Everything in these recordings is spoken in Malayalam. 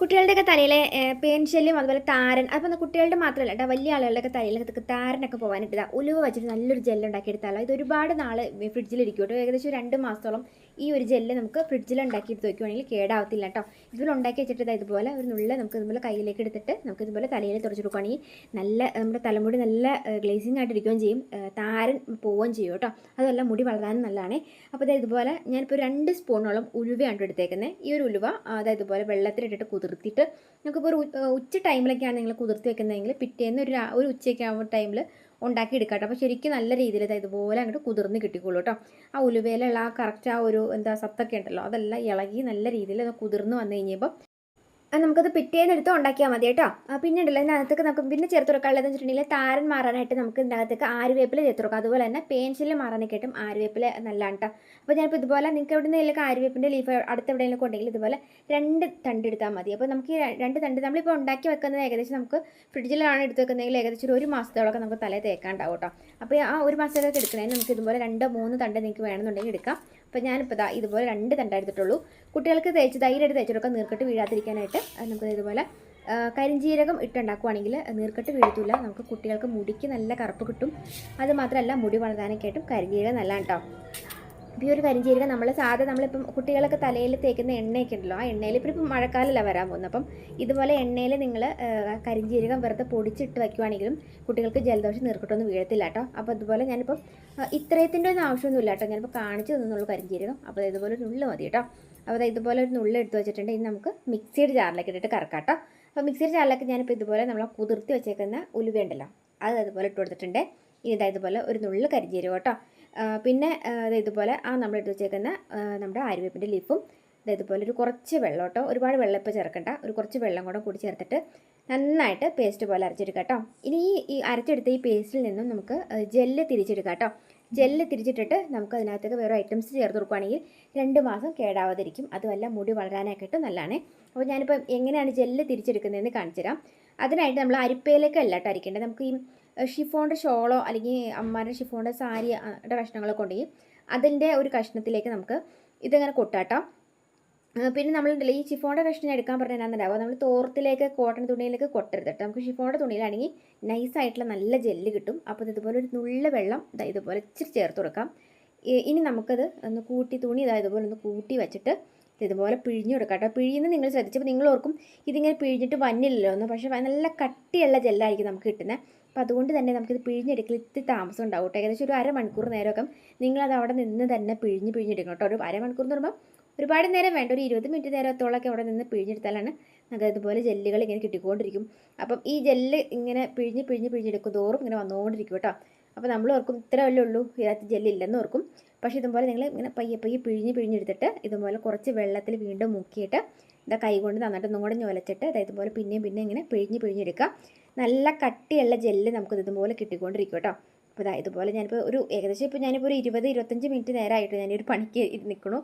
കുട്ടികളുടെയൊക്കെ തലയിലെ പേൻ ശല്യം അതുപോലെ താരൻ അതിപ്പോൾ കുട്ടികളുടെ മാത്രമല്ല കേട്ടോ വലിയ ആളുകളുടെയൊക്കെ തലയിലൊക്കെ താരനൊക്കെ പോകാനായിട്ട് ഇതാ ഉലുവ വെച്ചിട്ട് നല്ലൊരു ജെല്ല് ഉണ്ടാക്കി എടുത്താലോ? ഇത് ഒരുപാട് നാൾ ഫ്രിഡ്ജിലിരിക്കും കേട്ടോ ഏകദേശം രണ്ട് മാസത്തോളം ഈ ഒരു ജെല്ല് നമുക്ക് ഫ്രിഡ്ജിൽ ഉണ്ടാക്കിയിട്ട് വയ്ക്കുവാണെങ്കിൽ കേടാവത്തില്ല കേട്ടോ ഇതുപോലെ ഉണ്ടാക്കി വെച്ചിട്ട് ഇതാ ഇതുപോലെ ഒരു നുള്ള നമുക്ക് ഇതുപോലെ കയ്യിലേക്ക് എടുത്തിട്ട് നമുക്ക് ഇതുപോലെ തലയിൽ തുറച്ചു കൊടുക്കുകയാണെങ്കിൽ നല്ല നമ്മുടെ തലമുടി നല്ല ഗ്ലേസിങ് ആയിട്ട് ഇരിക്കുകയും ചെയ്യും. താരൻ പോവുകയും ചെയ്യും കേട്ടോ അതുമല്ല മുടി വളരാനും നല്ലതാണ്. അപ്പോൾ അതായത് ഇതുപോലെ ഞാനിപ്പോൾ രണ്ട് സ്പൂണോളം ഉലുവയാണ് എടുത്തേക്കുന്നത് ഈ ഒരു ഉലുവ അതായത് ഇതുപോലെ വെള്ളത്തിലിട്ടിട്ട് കുതിർത്തിട്ട് നമുക്കിപ്പോൾ ഒരു ഉച്ച ടൈമിലൊക്കെയാണ് നിങ്ങൾ കുതിർത്തി വെക്കുന്നതെങ്കിൽ പിറ്റേന്ന് ഒരു ഒരു ഉച്ചയൊക്കെ ആകുമ്പോൾ ടൈമിൽ ഉണ്ടാക്കി എടുക്കാം അപ്പോൾ ശരിക്കും നല്ല രീതിയിൽ ഇത് ഇതുപോലെ അങ്ങോട്ട് കുതിർന്ന് കിട്ടിക്കോളൂ കേട്ടോ ആ ഉലുവയിലുള്ള ആ കറക്റ്റ് ആ ഒരു എന്താ സത്തൊക്കെ ഉണ്ടല്ലോ അതെല്ലാം ഇളകി നല്ല രീതിയിൽ അത് കുതിർന്ന് വന്നു കഴിഞ്ഞപ്പോൾ നമുക്കത് പിറ്റേന്ന് എടുത്ത് ഉണ്ടാക്കിയാൽ മതി കേട്ടോ. പിന്നെ ഉണ്ടല്ലോ ഇതിനകത്തേക്ക് നമുക്ക് പിന്നെ ചേർത്ത് കൊടുക്കാനുള്ളത് വെച്ചിട്ടുണ്ടെങ്കിൽ താരൻ മാറാനായിട്ട് നമുക്ക് ഇതിനകത്തേക്ക് ആരുവേപ്പില ചേർത്ത് കൊടുക്കാം. അതുപോലെ തന്നെ പേൻശിൽ മാറാനൊക്കെയായിട്ടും ആര്യവേപ്പില നല്ലതാണ് കേട്ടോ. അപ്പോൾ ഞാനിപ്പോൾ ഇതുപോലെ നിങ്ങൾക്ക് എവിടെ നിന്നെങ്കിലും ആരുവേപ്പിന്റെ ലീഫ് അടുത്ത് എവിടെയെങ്കിലും ഉണ്ടെങ്കിൽ ഇതുപോലെ രണ്ട് തണ്ട് എടുത്താൽ മതി. അപ്പോൾ നമുക്ക് രണ്ട് തണ്ട് നമ്മളിപ്പോൾ ഉണ്ടാക്കി വെക്കുന്നത് ഏകദേശം നമുക്ക് ഫ്രിഡ്ജിലാണ് എടുത്ത് വെക്കുന്നതെങ്കിൽ ഏകദേശം ഒരു ഒരു മാസത്തോളമൊക്കെ നമുക്ക് തലേ തേക്കാണ്ടാവും കേട്ടോ. അപ്പോൾ ആ ഒരു മാസത്തേക്ക് എടുക്കുന്നതിന് നമുക്ക് ഇതുപോലെ രണ്ട് മൂന്ന് തണ്ട് നിങ്ങൾക്ക് വേണമെന്നുണ്ടെങ്കിൽ എടുക്കാം. അപ്പോൾ ഞാനിപ്പോൾ ഇതാ ഇതുപോലെ രണ്ട് തണ്ട എടുത്തിട്ടുള്ളൂ. കുട്ടികൾക്ക് തേച്ച് തൈരെടുത്ത് തേച്ചിട്ടൊക്കെ നീർക്കെട്ട് വീഴാതിരിക്കാനായിട്ട് നമുക്ക് ഇതുപോലെ കരിഞ്ജീരകം ഇട്ടുണ്ടാക്കുവാണെങ്കിൽ നീർക്കെട്ട് വീഴത്തില്ല. നമുക്ക് കുട്ടികൾക്ക് മുടിക്ക് നല്ല കറുപ്പ് കിട്ടും. അത് മാത്രമല്ല മുടി വളരാനൊക്കെ ആയിട്ടും കരിഞ്ജീരകം നല്ലതാണ് കേട്ടോ അപ്പോൾ ഈ ഒരു കരിഞ്ജീരകം നമ്മൾ സാധാ നമ്മളിപ്പം കുട്ടികളൊക്കെ തലയിൽ തേക്കുന്ന എണ്ണയൊക്കെ ഉണ്ടല്ലോ ആ എണ്ണയിൽ ഇപ്പോൾ ഇപ്പം മഴക്കാലമല്ല വരാൻ പോകുന്നത്. അപ്പം ഇതുപോലെ എണ്ണയിൽ നിങ്ങൾ കരിഞ്ജീരകം വെറുതെ പൊടിച്ചിട്ട് വയ്ക്കുവാണെങ്കിലും കുട്ടികൾക്ക് ജലദോഷം നീർക്കിട്ടൊന്നും വീഴത്തില്ല കേട്ടോ. അപ്പോൾ അതുപോലെ ഞാനിപ്പം ഇത്രയത്തിന്റെ ഒന്നും ആവശ്യമൊന്നുമില്ല കേട്ടോ. ഞാനിപ്പോൾ കാണിച്ചു തന്നുള്ളൂ കരിഞ്ജീരകം അപ്പോൾ ഇതുപോലെ ഒരു നുള്ളു മതി കേട്ടോ. അപ്പോൾ ഇതുപോലെ ഒരു നുള്ളു എടുത്ത് വെച്ചിട്ടുണ്ട്. ഇനി നമുക്ക് മിക്സിയുടെ ജാറിലേക്ക് ഇട്ടിട്ട് കറക്കാം കേട്ടോ. അപ്പോൾ മിക്സിയുടെ ജാറിലേക്ക് ഞാനിപ്പോൾ ഇതുപോലെ നമ്മൾ കുതിർത്തി വെച്ചേക്കുന്ന ഉലുവ ഉണ്ടല്ലോ അത് അതുപോലെ ഇട്ട് കൊടുത്തിട്ടുണ്ട്. ഇനി ഇതാ ഇതുപോലെ ഒരു നുള്ളു കരിഞ്ജീരകം കേട്ടോ. പിന്നെ ഇതുപോലെ ആ നമ്മൾ എടുത്ത് വെച്ചേക്കുന്ന നമ്മുടെ ആര്യവേപ്പിന്റെ ലീഫും ഇതുപോലെ ഒരു കുറച്ച് വെള്ളം കേട്ടോ ഒരുപാട് വെള്ളം ഇപ്പോൾ ചേർക്കണ്ട ഒരു കുറച്ച് വെള്ളം കൂടെ കൂടി ചേർത്തിട്ട് നന്നായിട്ട് പേസ്റ്റ് പോലെ അരച്ചെടുക്കാം കേട്ടോ. ഇനി ഈ അരച്ചെടുത്ത ഈ പേസ്റ്റിൽ നിന്നും നമുക്ക് ജെല്ല് തിരിച്ചെടുക്കാം കേട്ടോ. ജെല്ല് തിരിച്ചിട്ടിട്ട് നമുക്ക് അതിനകത്തേക്ക് വേറെ ഐറ്റംസ് ചേർത്ത് കൊടുക്കുകയാണെങ്കിൽ രണ്ട് മാസം കേടാവാതിരിക്കും. അതുമല്ല മുടി വളരാനായിട്ട് നല്ലതാണ്. അപ്പോൾ ഞാനിപ്പോൾ എങ്ങനെയാണ് ജെല്ല് തിരിച്ചെടുക്കുന്നതെന്ന് കാണിച്ചു തരാം അതിനായിട്ട് നമ്മൾ അരിപ്പയിലേക്ക് അല്ല കേട്ടോ അരിക്കേണ്ടത്. നമുക്ക് ഈ ഷിഫോണിന്റെ ഷോളോ അല്ലെങ്കിൽ അമ്മമാരുടെ ഷിഫോണിന്റെ സാരിയുടെ കഷ്ണങ്ങളൊക്കെ ഉണ്ടെങ്കിൽ അതിന്റെ ഒരു കഷ്ണത്തിലേക്ക് നമുക്ക് ഇതിങ്ങനെ കൊട്ടാട്ടോ. പിന്നെ നമ്മളുണ്ടല്ലോ ഈ ഷിഫോണിന്റെ കഷ്ണം എടുക്കാൻ പറഞ്ഞാൽ എന്നാണ്ടാവുക നമ്മൾ തോർത്തിലേക്ക് കോട്ടൺ തുണിയിലേക്ക് കൊട്ടരുത് കേട്ടോ. നമുക്ക് ഷിഫോണിന്റെ തുണിയിലാണെങ്കിൽ നൈസായിട്ടുള്ള നല്ല ജെല്ല് കിട്ടും. അപ്പോൾ ഇതുപോലെ ഒരു നുള്ള വെള്ളം ഇതുപോലെ ഇച്ചിരി ചേർത്ത് കൊടുക്കാം. ഇനി നമുക്കത് ഒന്ന് കൂട്ടി തുണി ഇതാ ഇതുപോലെ ഒന്ന് കൂട്ടി വെച്ചിട്ട് ഇതുപോലെ പിഴിഞ്ഞു കൊടുക്കാം കേട്ടോ. പിഴിയുന്നത് നിങ്ങൾ ശ്രദ്ധിച്ചപ്പോൾ നിങ്ങൾ ഓർക്കും ഇതിങ്ങനെ പിഴിഞ്ഞിട്ട് വന്നില്ലല്ലോ എന്ന്. പക്ഷേ നല്ല കട്ടിയുള്ള ജെല്ലായിരിക്കും നമുക്ക് കിട്ടുന്നത്. അപ്പോൾ അതുകൊണ്ട് തന്നെ നമുക്കിത് പിഴിഞ്ഞെടുക്കൽ ഇത്തിരി താമസം ഉണ്ടാവും കേട്ടോ. ഏകദേശം ഒരു അരമണിക്കൂർ നേരമൊക്കെ നിങ്ങളത് അവിടെ നിന്ന് തന്നെ പിഴിഞ്ഞ് പിഴിഞ്ഞെടുക്കണം കേട്ടോ. ഒരു അരമണിക്കൂർ എന്ന് പറയുമ്പോൾ ഒരുപാട് നേരം വേണ്ട. ഒരു ഇരുപത് മിനിറ്റ് നേരത്തോളമൊക്കെ അവിടെ നിന്ന് പിഴിഞ്ഞെടുത്താലാണ് നമുക്ക് അതുപോലെ ജെല്ലുകൾ ഇങ്ങനെ കിട്ടിക്കൊണ്ടിരിക്കും. അപ്പം ഈ ജെല്ല് ഇങ്ങനെ പിഴിഞ്ഞ് പിഴിഞ്ഞ് പിഴിഞ്ഞെടുക്കും തോറും ഇങ്ങനെ വന്നുകൊണ്ടിരിക്കും കേട്ടോ. അപ്പോൾ നമ്മൾ ഓർക്കും ഇത്ര വല്ലേ ഉള്ളൂ. ഇതിനകത്ത് ജെല്ലില്ലെന്ന് ഓർക്കും. പക്ഷേ ഇതുപോലെ നിങ്ങൾ ഇങ്ങനെ പയ്യെ പയ്യെ പിഴിഞ്ഞ് പിഴിഞ്ഞെടുത്തിട്ട് ഇതുപോലെ കുറച്ച് വെള്ളത്തിൽ വീണ്ടും മുക്കിയിട്ട് ഇതാ കൈ കൊണ്ട് നന്നായിട്ട് ഒന്നും കൂടെ ഞൊലച്ചിട്ട് അതായത് ഇതുപോലെ പിന്നെയും പിന്നെ ഇങ്ങനെ പിഴിഞ്ഞ് പിഴിഞ്ഞെടുക്കുക. നല്ല കട്ടിയുള്ള ജെല്ല് നമുക്ക് ഇതുപോലെ കിട്ടിക്കൊണ്ടിരിക്കും കേട്ടോ അപ്പോൾ ഇതാ ഇതുപോലെ ഞാനിപ്പോൾ ഒരു ഏകദേശം ഇപ്പോൾ ഞാനിപ്പോൾ ഒരു ഇരുപത് ഇരുപത്തഞ്ച് മിനിറ്റ് നേരമായിട്ട് ഞാനൊരു പണിക്ക് നിൽക്കണു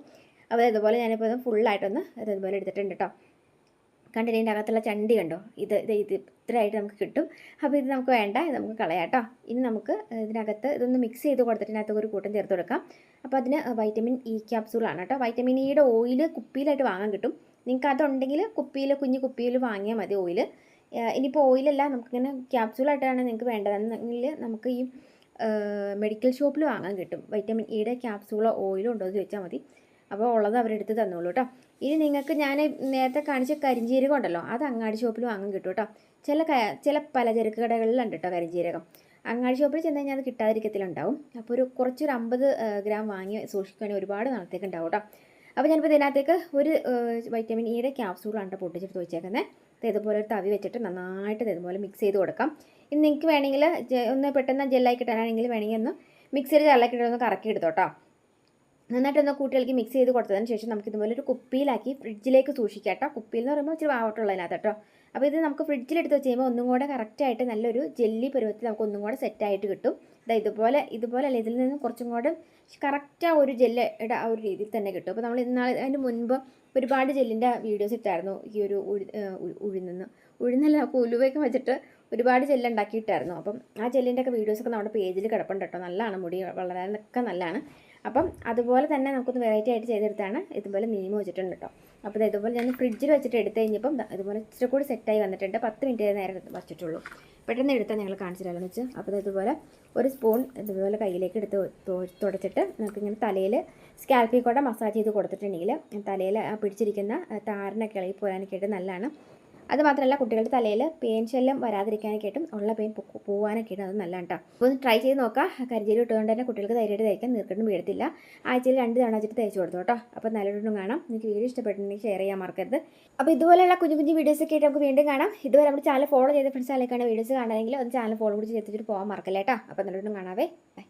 അപ്പോൾ ഇതുപോലെ ഞാനിപ്പോൾ ഇത് ഫുള്ളായിട്ടൊന്ന് ഇതുപോലെ എടുത്തിട്ടുണ്ട് കേട്ടോ കണ്ടിട്ട് ഇതിന്റെ അകത്തുള്ള ചണ്ടി കണ്ടോ? ഇത് ഇത് ഇത് ഇത്രയായിട്ട് നമുക്ക് കിട്ടും. അപ്പോൾ ഇത് നമുക്ക് വേണ്ട ഇത് നമുക്ക് കളയാട്ടോ ഇനി നമുക്ക് ഇതിനകത്ത് ഇതൊന്ന് മിക്സ് ചെയ്ത് കൊടുത്തിട്ട് ഇതിനകത്ത് ഒരു കൂട്ടം ചേർത്ത് കൊടുക്കാം. അപ്പോൾ അതിന് വൈറ്റമിൻ ഇ ക്യാപ്സൂളാണ് കേട്ടോ വൈറ്റമിൻ ഇയുടെ ഓയിൽ കുപ്പിയിലായിട്ട് വാങ്ങാൻ കിട്ടും. നിങ്ങൾക്ക് അതുണ്ടെങ്കിൽ കുപ്പിയിൽ കുഞ്ഞു കുപ്പിയിൽ വാങ്ങിയാൽ മതി ഓയിൽ ഇനിയിപ്പോൾ ഓയിലല്ല നമുക്കിങ്ങനെ ക്യാപ്സ്യൂളായിട്ടാണ് നിങ്ങൾക്ക് വേണ്ടതെന്നെങ്കിൽ നമുക്ക് ഈ മെഡിക്കൽ ഷോപ്പിൽ വാങ്ങാൻ കിട്ടും. വൈറ്റമിൻ ഇയുടെ ക്യാപ്സൂളോ ഓയിലോ ഉണ്ടോ എന്ന് ചോദിച്ചാൽ മതി. അപ്പോൾ ഉള്ളത് അവരെടുത്ത് തന്നോളൂ കേട്ടോ ഇനി നിങ്ങൾക്ക് ഞാൻ നേരത്തെ കാണിച്ച കരിഞ്ജീരകം ഉണ്ടല്ലോ അത് അങ്ങാടി ഷോപ്പിൽ വാങ്ങാൻ കിട്ടും കേട്ടോ ചില ചില പലചരക്ക് കടകളിലുണ്ട് കേട്ടോ കരിഞ്ജീരകം അങ്ങാടി ഷോപ്പിൽ ചെന്ന് കഴിഞ്ഞാൽ അത് കിട്ടാതിരിക്കത്തിലുണ്ടാവും. അപ്പോൾ ഒരു കുറച്ചൊരു അമ്പത് ഗ്രാം വാങ്ങി സൂക്ഷിക്കുകയാണെങ്കിൽ ഒരുപാട് നാളത്തേക്ക് ഉണ്ടാവും കേട്ടോ അപ്പോൾ ഞാനിപ്പോൾ ഇതിനകത്തേക്ക് ഒരു വൈറ്റമിൻ ഇയുടെ ക്യാപ്സൂളാണ് പൊട്ടിച്ചിട്ട് പൊട്ടിച്ചെടുത്ത് വെച്ചേക്കുന്നത് ഇതുപോലെ ഒരു തവി വെച്ചിട്ട് നന്നായിട്ട് ഇത് ഇതുപോലെ മിക്സ് ചെയ്ത് കൊടുക്കാം. ഇനി നിങ്ങൾക്ക് വേണമെങ്കിൽ ഒന്ന് പെട്ടെന്ന് ജെല്ലായി കിട്ടാനാണെങ്കിൽ വേണമെങ്കിൽ ഒന്ന് മിക്സിയിൽ ജെല്ലാക്കി ഒന്ന് കറക്കി എടുത്തോട്ടോ നന്നായിട്ടൊന്ന് കൂട്ടികൾക്ക് മിക്സ് ചെയ്ത് കൊടുത്തതിന് ശേഷം നമുക്ക് ഇതുപോലെ ഒരു കുപ്പിയിലാക്കി ഫ്രിഡ്ജിലേക്ക് സൂക്ഷിക്കാം കേട്ടോ കുപ്പിയിൽ എന്ന് പറയുമ്പോൾ ഇച്ചിരി വാവട്ടുള്ളതിനകത്ത് കേട്ടോ അപ്പോൾ ഇത് നമുക്ക് ഫ്രിഡ്ജിലെടുത്ത് വെച്ച് കഴിയുമ്പോൾ ഒന്നും കൂടെ കറക്റ്റായിട്ട് നല്ലൊരു ജെല്ലി പരുവത്തിൽ നമുക്ക് ഒന്നും കൂടെ സെറ്റായിട്ട് കിട്ടും. ഇതാ ഇതുപോലെ ഇതുപോലെ അല്ല ഇതിൽ നിന്ന് കുറച്ചും കൂടെ കറക്റ്റ് ആ ഒരു ജെല്ലയുടെ ആ ഒരു രീതിയിൽ തന്നെ കിട്ടും. അപ്പോൾ നമ്മൾ ഇന്നാൾ അതിന് മുൻപ് ഒരുപാട് ജെല്ലിന്റെ വീഡിയോസ് ഇട്ടായിരുന്നു ഈ ഒരു ഉഴു ഉഴുന്നെന്ന്. ഉഴുന്നല്ല ഉലുവയൊക്കെ വെച്ചിട്ട് ഒരുപാട് ജെല്ല് ഉണ്ടാക്കിയിട്ടായിരുന്നു. അപ്പം ആ ജെല്ലിന്റെ ഒക്കെ വീഡിയോസൊക്കെ നമ്മുടെ പേജിൽ കിടപ്പുണ്ട് കേട്ടോ. നല്ലതാണ് മുടി വളരാനൊക്കെ നല്ലതാണ്. അപ്പം അതുപോലെ തന്നെ നമുക്കൊന്ന് വെറൈറ്റി ആയിട്ട് ചെയ്തെടുത്താണ് ഇതുപോലെ നീമ വെച്ചിട്ടുണ്ട് കേട്ടോ. അപ്പോൾ ഇതുപോലെ ഞാൻ ഫ്രിഡ്ജിൽ വെച്ചിട്ട് എടുത്തു കഴിഞ്ഞപ്പം ഇതുപോലെ ഇച്ചിരി കൂടി സെറ്റായി വന്നിട്ടുണ്ട്. പത്ത് മിനിറ്റ് നേരം വച്ചിട്ടുള്ളൂ. പെട്ടെന്ന് എടുത്താൽ ഞങ്ങൾ കാണിച്ചിട്ടാണെന്ന് വെച്ചാൽ അപ്പോൾ ഇതുപോലെ ഒരു സ്പൂൺ ഇതുപോലെ കയ്യിലേക്ക് എടുത്ത് തുടച്ചിട്ട് നമുക്ക് ഇങ്ങനെ തലയിൽ സ്കാൽപ്പിൽ കൂടെ മസാജ് ചെയ്ത് കൊടുത്തിട്ടുണ്ടെങ്കിൽ തലയിൽ പിടിച്ചിരിക്കുന്ന താരനൊക്കെ ഇളകി പോരാനൊക്കെ ആയിട്ട് നല്ലതാണ്. അത് മാത്രമല്ല കുട്ടികളുടെ തലയിൽ പെയിൻ ശല്യം വരാതിരിക്കാനൊക്കെയായിട്ടും ഉള്ള പെയിൻ പോകാനൊക്കെ അത് നല്ലതാണ് കേട്ടോ. അപ്പോൾ ഒന്ന് ട്രൈ ചെയ്ത് നോക്കാം. കരിജീരി ഇട്ടുകൊണ്ട് തന്നെ കുട്ടികൾക്ക് ധൈര്യമായിട്ട് തയ്ക്കാൻ നീർക്കൊന്നും വീഴത്തില്ല. ആഴ്ചയിൽ രണ്ട് തവണ വെച്ചിട്ട് തയ്ച്ചു കൊടുത്തു കേട്ടോ. അപ്പോൾ നല്ലൊരു കാണാം. നിങ്ങൾക്ക് വീഡിയോ ഇഷ്ടപ്പെട്ടിട്ടുണ്ടെങ്കിൽ ഷെയർ ചെയ്യാൻ മറക്കരുത്. അപ്പോൾ ഇതുപോലെയുള്ള കുഞ്ഞു കുഞ്ഞു വീഡിയോസ് ഒക്കെ ആയിട്ട് നമുക്ക് വീണ്ടും കാണാം. ഇതുവരെ നമ്മുടെ ചാനൽ ഫോളോ ചെയ്ത ഫ്രണ്ട്സ് ആലേക്കാണ് വീഡിയോസ് കാണാമെങ്കിൽ ഒന്ന് ചാനൽ ഫോളോ കൂടി ചെയ്തിട്ട് പോകാൻ മറക്കല്ലേട്ടോ അപ്പോൾ നല്ലൊരു കാണാവേ. ബൈ